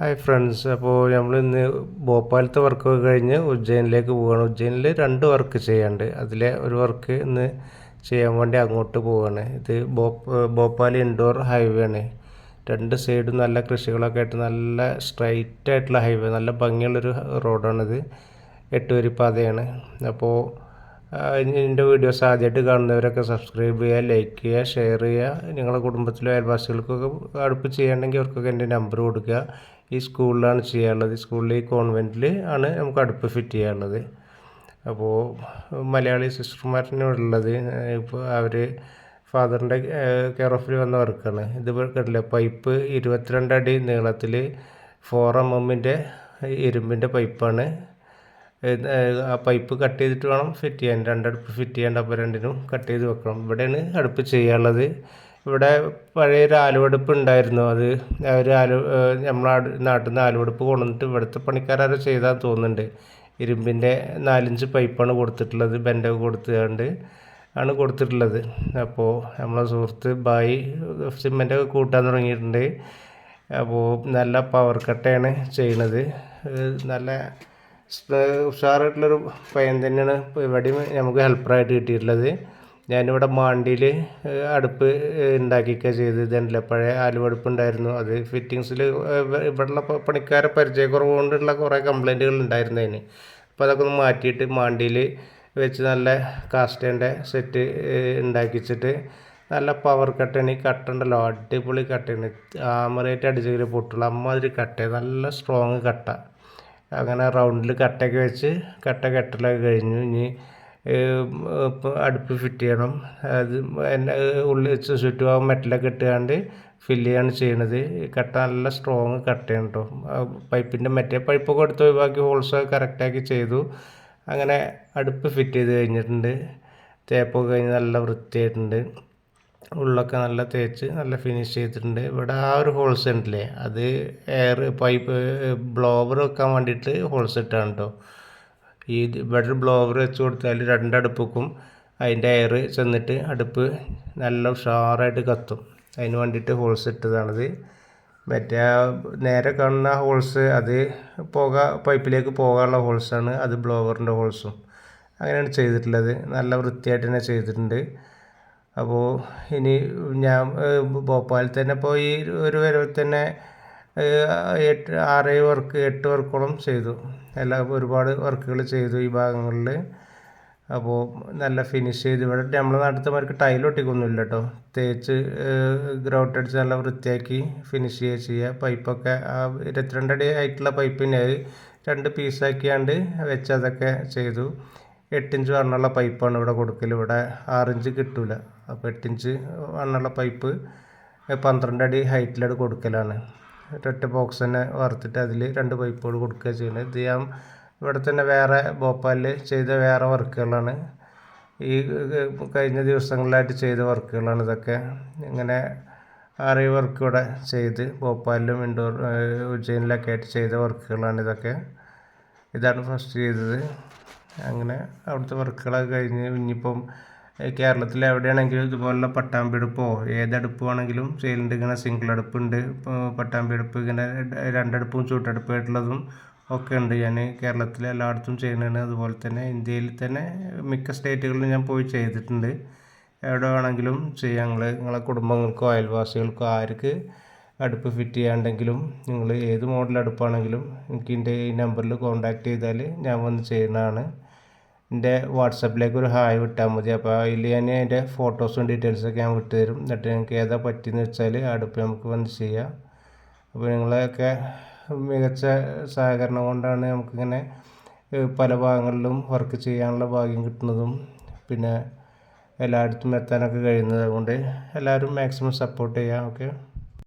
Hi friends അപ്പോൾ നമ്മൾ ഇന്ന് ഭോപ്പാലത്തെ വർക്ക് കഴിഞ്ഞ് ഉജ്ജയിനിലേക്ക് പോവുകയാണ് ഉജ്ജയിനിൽ രണ്ട് വർക്ക് ചെയ്യാണ്ട് അതിലെ ഒരു വർക്ക് ഇന്ന് ചെയ്യാൻ വേണ്ടി അങ്ങോട്ട് പോവുകയാണ് ഇത് ഭോപ്പാൽ ഇൻഡോർ ഹൈവേ ആണ്. രണ്ട് സൈഡും നല്ല കൃഷികളൊക്കെ ആയിട്ട് നല്ല സ്ട്രൈറ്റ് ആയിട്ടുള്ള ഹൈവേ നല്ല ഭംഗിയുള്ളൊരു റോഡാണിത് എട്ടുവരി പാതയാണ് അപ്പോൾ എന്റെ വീഡിയോസ് ആദ്യമായിട്ട് കാണുന്നവരൊക്കെ സബ്സ്ക്രൈബ് ചെയ്യുക ലൈക്ക് ചെയ്യുക ഷെയർ ചെയ്യുക. നിങ്ങളുടെ കുടുംബത്തിലോ അയൽവാസികൾക്കൊക്കെ അടുപ്പ് ചെയ്യണമെങ്കിൽ അവർക്കൊക്കെ എന്റെ നമ്പർ കൊടുക്കുക. ഈ സ്കൂളിലാണ് ചെയ്യാനുള്ളത്. ഈ സ്കൂളിൽ ഈ കോൺവെന്റിൽ ആണ് നമുക്ക് അടുപ്പ് ഫിറ്റ് ചെയ്യാനുള്ളത്. അപ്പോൾ മലയാളി സിസ്റ്റർമാരിനുള്ളത് ഇപ്പോൾ അവർ ഫാദറിന്റെ കെയർ ഓഫിൽ വന്ന വർക്കാണ്. ഇത് കണ്ടില്ല? പൈപ്പ് ഇരുപത്തിരണ്ട് അടി നീളത്തിൽ ഫോർ എം എമ്മിന്റെ ഇരുമ്പിന്റെ പൈപ്പാണ് ആ പൈപ്പ് കട്ട് ചെയ്തിട്ട് വേണം ഫിറ്റ് ചെയ്യാൻ. രണ്ടടുപ്പ് ഫിറ്റ് ചെയ്യേണ്ട അപ്പോൾ രണ്ടിനും കട്ട് ചെയ്ത് വെക്കണം. ഇവിടെയാണ് അടുപ്പ് ചെയ്യാനുള്ളത്. ഇവിടെ പഴയ പഴയൊരു ആലുവടുപ്പ് ഉണ്ടായിരുന്നു. അത് ഒരു ആലു നമ്മളെ നാട്ടിൽ നിന്ന് ആലുവടുപ്പ് കൊണ്ടുവന്നിട്ട് ഇവിടുത്തെ പണിക്കാരോ ചെയ്താൽ തോന്നുന്നുണ്ട്. ഇരുമ്പിന്റെ നാലഞ്ച് പൈപ്പാണ് കൊടുത്തിട്ടുള്ളത്. ബെൻഡൊക്കെ കൊടുത്തുകൊണ്ട് ആണ് കൊടുത്തിട്ടുള്ളത്. അപ്പോൾ നമ്മളെ സുഹൃത്ത് ബായി സിമെന്റൊക്കെ കൂട്ടാൻ തുടങ്ങിയിട്ടുണ്ട്. അപ്പോൾ നല്ല പവർ കട്ടയാണ് ചെയ്യണത് നല്ല ഉഷാറായിട്ടുള്ളൊരു പയ്യൻ തന്നെയാണ് ഇവിടെയും നമുക്ക് ഹെൽപ്പറായിട്ട് കിട്ടിയിട്ടുള്ളത്. ഞാനിവിടെ മാണ്ടിയിൽ അടുപ്പ് ഉണ്ടാക്കിയൊക്കെ ചെയ്ത് ഇതല്ല പഴയ ആലുവടുപ്പ് ഉണ്ടായിരുന്നു അത് ഫിറ്റിങ്സിൽ ഇവിടെയുള്ള പണിക്കാരെ പരിചയക്കുറവ് കൊണ്ടുള്ള കുറേ കംപ്ലൈന്റുകൾ ഉണ്ടായിരുന്നു അതിന്. അപ്പോൾ അതൊക്കെ ഒന്ന് മാറ്റിയിട്ട് മാണ്ടിയിൽ വെച്ച് നല്ല കാസ്റ്റേന്റെ സെറ്റ് ഉണ്ടാക്കിച്ചിട്ട് നല്ല പവർ കട്ടാണ് ഈ കട്ട അടിപൊളി കട്ടയാണ് ആമറേറ്റ് അടിച്ചെങ്കിൽ പൊട്ടുള്ളൂ അമ്മാതിരി കട്ട നല്ല സ്ട്രോങ് കട്ട അങ്ങനെ റൗണ്ടിൽ കട്ടയൊക്കെ വെച്ച് കട്ട കെട്ടലൊക്കെ കഴിഞ്ഞു. ഇനി അടുപ്പ് ഫിറ്റ് ചെയ്യണം. അത് എന്റെ ഉള്ളിൽ ചുറ്റുഭാഗം മെറ്റലൊക്കെ ഇട്ടുകൊണ്ട് ഫില്ല് ചെയ്യാണ് ചെയ്യണത്. കട്ട നല്ല സ്ട്രോങ് കട്ടയാണ് കേട്ടോ പൈപ്പിന്റെ മറ്റേ പൈപ്പൊക്കെ എടുത്ത് ഒഴിവാക്കി ഹോൾസ് കറക്റ്റാക്കി ചെയ്തു. അങ്ങനെ അടുപ്പ് ഫിറ്റ് ചെയ്ത് കഴിഞ്ഞിട്ടുണ്ട്. തേപ്പൊക്കെ കഴിഞ്ഞ് നല്ല വൃത്തിയായിട്ടുണ്ട്. ഉള്ളൊക്കെ നല്ല തേച്ച് നല്ല ഫിനിഷ് ചെയ്തിട്ടുണ്ട്. ഇവിടെ ആ ഒരു ഹോൾസ് ഉണ്ടല്ലേ? അത് എയർ പൈപ്പ് ബ്ലോവർ വെക്കാൻ വേണ്ടിയിട്ട് ഹോൾസ് ഇട്ടാണ് കേട്ടോ ഈ ഇവിടെ ബ്ലോവർ വെച്ച് കൊടുത്താൽ രണ്ടടുപ്പക്കും അതിന്റെ എയർ ചെന്നിട്ട് അടുപ്പ് നല്ല ഉഷാറായിട്ട് കത്തും. അതിന് വേണ്ടിയിട്ട് ഹോൾസ് ഇട്ടതാണത്. മറ്റേ നേരെ കാണുന്ന ഹോൾസ് അത് പുക പൈപ്പിലേക്ക് പോകാനുള്ള ഹോൾസാണ് അത് ബ്ലോവറിന്റെ ഹോൾസും അങ്ങനെയാണ് ചെയ്തിട്ടുള്ളത്. നല്ല വൃത്തിയായിട്ട് തന്നെ ചെയ്തിട്ടുണ്ട്. അപ്പോൾ ഇനി ഞാൻ ഭോപ്പാലിൽ തന്നെ പോയി ഒരു വരവിൽ തന്നെ എട്ട് ആറ് വർക്ക് എട്ട് വർക്കോളം ചെയ്തു. എല്ലാ ഒരുപാട് വർക്കുകൾ ചെയ്തു ഈ ഭാഗങ്ങളിൽ അപ്പോൾ നല്ല ഫിനിഷ് ചെയ്ത്. ഇവിടെ നമ്മളെ നാട്ടിലത്തെ ടൈൽ ഒട്ടിക്കൊന്നുമില്ല കേട്ടോ. തേച്ച് ഗ്രൗട്ട് അടിച്ച് നല്ല വൃത്തിയാക്കി ഫിനിഷ് ചെയ്യുക ചെയ്യുക. പൈപ്പൊക്കെ ആ ഇരുപത്തിരണ്ടടി ആയിട്ടുള്ള പൈപ്പിനെ രണ്ട് പീസാക്കിയാണ്ട് വെച്ച് അതൊക്കെ ചെയ്തു. എട്ടിഞ്ച് വണ്ണുള്ള പൈപ്പാണ് ഇവിടെ കൊടുക്കൽ ഇവിടെ ആറിഞ്ച് കിട്ടില്ല അപ്പോൾ എട്ടിഞ്ച് വണ്ണുള്ള പൈപ്പ് പന്ത്രണ്ട് അടി ഹൈറ്റിലട് കൊടുക്കലാണ്. ഒറ്റ ബോക്സ് തന്നെ വറുത്തിട്ട് അതിൽ രണ്ട് പൈപ്പുകൾ കൊടുക്കുക ചെയ്യുന്നത് ഇത് ഞാൻ ഇവിടെ തന്നെ വേറെ ഭോപ്പാലിൽ ചെയ്ത വേറെ വർക്കുകളാണ്. ഈ കഴിഞ്ഞ ദിവസങ്ങളിലായിട്ട് ചെയ്ത വർക്കുകളാണ് ഇതൊക്കെ. ഇങ്ങനെ ആറി വർക്ക് ഇവിടെ ചെയ്ത് ഭോപ്പാലിലും ഇൻഡോർ ഉജ്ജയിനിലൊക്കെ ആയിട്ട് ചെയ്ത വർക്കുകളാണ് ഇതൊക്കെ. ഇതാണ് ഫസ്റ്റ് ചെയ്തത്. അങ്ങനെ അവിടുത്തെ വർക്കുകളൊക്കെ കഴിഞ്ഞ് ഇനിയിപ്പം കേരളത്തിൽ എവിടെയാണെങ്കിലും ഇതുപോലുള്ള പട്ടാമ്പി അടുപ്പോ ഏതടുപ്പ് ആണെങ്കിലും സെയിലുണ്ട് ഇങ്ങനെ സിംഗിൾ അടുപ്പുണ്ട് പട്ടാമ്പി അടുപ്പ് ഇങ്ങനെ രണ്ടടുപ്പും ചൂട്ടടുപ്പായിട്ടുള്ളതും ഒക്കെ ഉണ്ട്. ഞാൻ കേരളത്തിലെ എല്ലായിടത്തും ചെയ്യുന്നതാണ്. അതുപോലെ തന്നെ ഇന്ത്യയിൽ തന്നെ മിക്ക സ്റ്റേറ്റുകളിലും ഞാൻ പോയി ചെയ്തിട്ടുണ്ട്. എവിടെ വേണമെങ്കിലും ചെയ്യാം. നിങ്ങൾ നിങ്ങളെ കുടുംബങ്ങൾക്കോ അയൽവാസികൾക്കോ ആർക്ക് അടുപ്പ് ഫിറ്റ് ചെയ്യാണ്ടെങ്കിലും നിങ്ങൾ ഏത് മോഡൽ അടുപ്പാണെങ്കിലും എനിക്ക് എന്റെ ഈ നമ്പറിൽ കോൺടാക്റ്റ് ചെയ്താൽ ഞാൻ വന്ന് ചെയ്യുന്നതാണ്. എന്റെ വാട്സപ്പിലേക്ക് ഒരു ഹായ് വിട്ടാൽ മതി. അപ്പോൾ അതിൽ ഞാൻ അതിന്റെ ഫോട്ടോസും ഡീറ്റെയിൽസൊക്കെ ഞാൻ വിട്ട് തരും. എന്നിട്ട് നിങ്ങൾക്ക് ഏതാ പറ്റിയെന്ന് വെച്ചാൽ അടുപ്പ് നമുക്ക് വന്ന് ചെയ്യാം. അപ്പോൾ നിങ്ങളെയൊക്കെ മികച്ച സഹകരണം കൊണ്ടാണ് നമുക്കിങ്ങനെ പല ഭാഗങ്ങളിലും വർക്ക് ചെയ്യാനുള്ള ഭാഗ്യം കിട്ടുന്നതും പിന്നെ എല്ലായിടത്തും എത്താനൊക്കെ കഴിയുന്നത് അതുകൊണ്ട് എല്ലാവരും മാക്സിമം സപ്പോർട്ട് ചെയ്യാം. ഓക്കെ